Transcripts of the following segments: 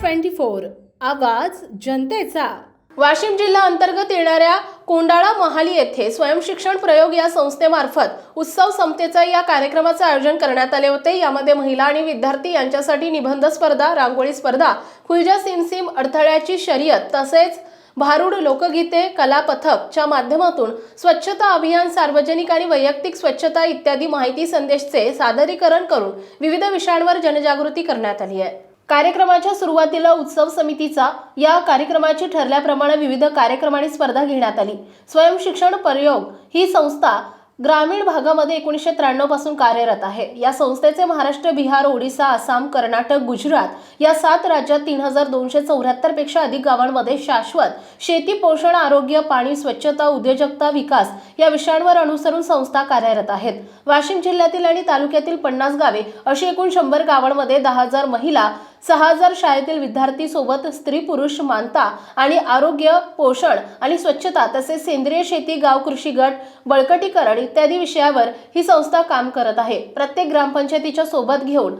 Twenty four. आवाज जनतेचा. वाशिम जिल्हा अंतर्गत येणाऱ्या कोंडाळा महाली येथे स्वयंशिक्षण प्रयोग या संस्थेमार्फत उत्सव समतेचा या कार्यक्रमाचे आयोजन करण्यात आले होते. यामध्ये महिला आणि विद्यार्थी यांच्यासाठी निबंध स्पर्धा रांगोळी स्पर्धा खुलजा सिमसिम अडथळ्याची शर्यत तसेच भारूड लोकगीते कला पथकच्या माध्यमातून स्वच्छता अभियान सार्वजनिक आणि वैयक्तिक स्वच्छता इत्यादी माहिती संदेशचे सादरीकरण करून विविध विषयांवर जनजागृती करण्यात आली आहे. कार्यक्रमाच्या सुरुवातीला उत्सव समितीचा या कार्यक्रमाची ठरल्याप्रमाणे विविध कार्यक्रम आणि स्पर्धा घेण्यात आली. स्वयंशिक्षण प्रयोग ही संस्था ग्रामीण भागामध्ये एकोणीसशे त्र्याण्णवपासून कार्यरत आहे. या संस्थेचे महाराष्ट्र बिहार ओडिसा आसाम कर्नाटक गुजरात या सात राज्यात तीन हजार दोनशे चौऱ्याहत्तरपेक्षा अधिक गावांमध्ये शाश्वत शेती पोषण आरोग्य पाणी स्वच्छता उद्योजकता विकास या विषयांवर अनुसरून संस्था कार्यरत आहेत. वाशिम जिल्ह्यातील आणि तालुक्यातील पन्नास गावे अशी एकूण शंभर गावांमध्ये दहा हजार महिला सहा हजार शाळेतील विद्यार्थी सोबत स्त्री पुरुष मानता आणि आरोग्य पोषण आणि स्वच्छता तसेच सेंद्रिय शेती गाव कृषी गट बळकटीकरण इत्यादी विषयावर ही संस्था काम करत आहे. प्रत्येक ग्रामपंचायतीच्या सोबत घेऊन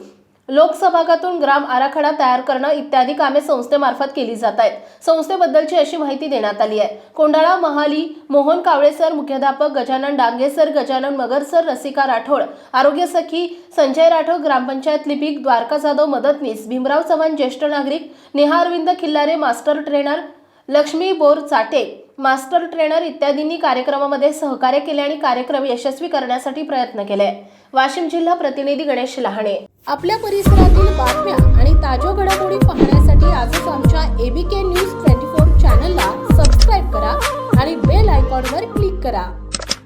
लोकसभागातून ग्राम आराखडा तयार करणं इत्यादी कामे संस्थेमार्फत केली जात आहेत. संस्थेबद्दलची अशी माहिती देण्यात आली आहे. कोंडाळा महाली मोहन कावळे सर मुख्याध्यापक गजानन डांगे सर गजानन मगर सर रसिका राठोड आरोग्य सखी संजय राठोड ग्रामपंचायत लिपिक द्वारका जाधव मदतनीस भीमराव चव्हाण ज्येष्ठ नागरिक Neha Arvind Khillare master trainer Lakshmi Borchate master trainer इत्यादींनी कार्यक्रमामध्ये सहकार्य केले आणि कार्यक्रम यशस्वी करण्यासाठी प्रयत्न केले. वाशिम जिल्हा प्रतिनिधी गणेश लहाणे. आपल्या परिसरातील बातम्या आणि ताज्या घडामोडी पाहण्यासाठी आजच आमच्या एबीके न्यूज ट्वेंटी फोर चॅनलला सबस्क्राईब करा आणि बेल आयकॉनवर क्लिक करा.